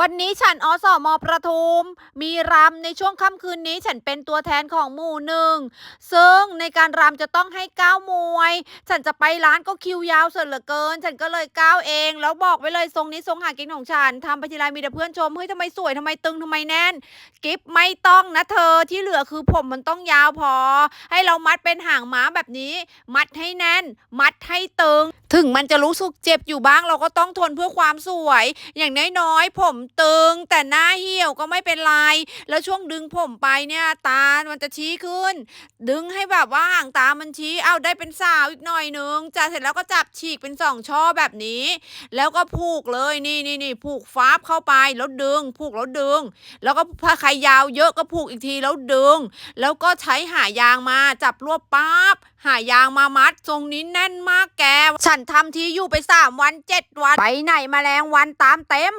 วันนี้ฉันอสมประทุม มีรำในช่วงค่ำคืนนี้ฉันเป็นตัวแทนของหมู่หนึ่ง ซึ่งในการรำจะต้องให้ก้าวมวย ฉันจะไปร้านก็คิวยาวเสียเหลือเกิน ฉันก็เลยก้าวเอง แล้วบอกไว้เลยทรงนี้ทรงหากินของฉันทำไปทีไรมีแต่เพื่อนชมเฮ้ยทำไมสวยทำไมตึงทำไมแน่น กิฟไม่ต้องนะเธอที่เหลือคือผมมันต้องยาวพอ ให้เรามัดเป็นหางม้าแบบนี้ มัดให้แน่น มัดให้ตึง ถึงมันจะรู้สึกเจ็บอยู่บ้างเราก็ต้องทนเพื่อความสวย อย่างน้อยๆผมตึง แต่หน้าเหี่ยวก็ไม่เป็นไร แล้วช่วงดึงผมไปเนี่ยตา มันจะชี้ขึ้น ดึงให้แบบว่าห่างตามันชี้เอาได้เป็นสาวอีกหน่อยนึงจะเสร็จแล้วก็จับฉีกเป็นสองช่อแบบนี้ แล้วก็ผูกเลยนี่นี่นี่ผูกฟาบเข้าไปแล้วดึง ผูกแล้วดึง แล้วก็ถ้าใครยาวเยอะก็ผูกอีกทีแล้วดึง แล้วก็ใช้หายางมาจับรวบปั๊บหายางมามัดทรงนี้แน่นมากแกฉันทำทีอยู่ไปสามวันเจ็ดวัน ไปไหนมาแรงวันตามเต็ม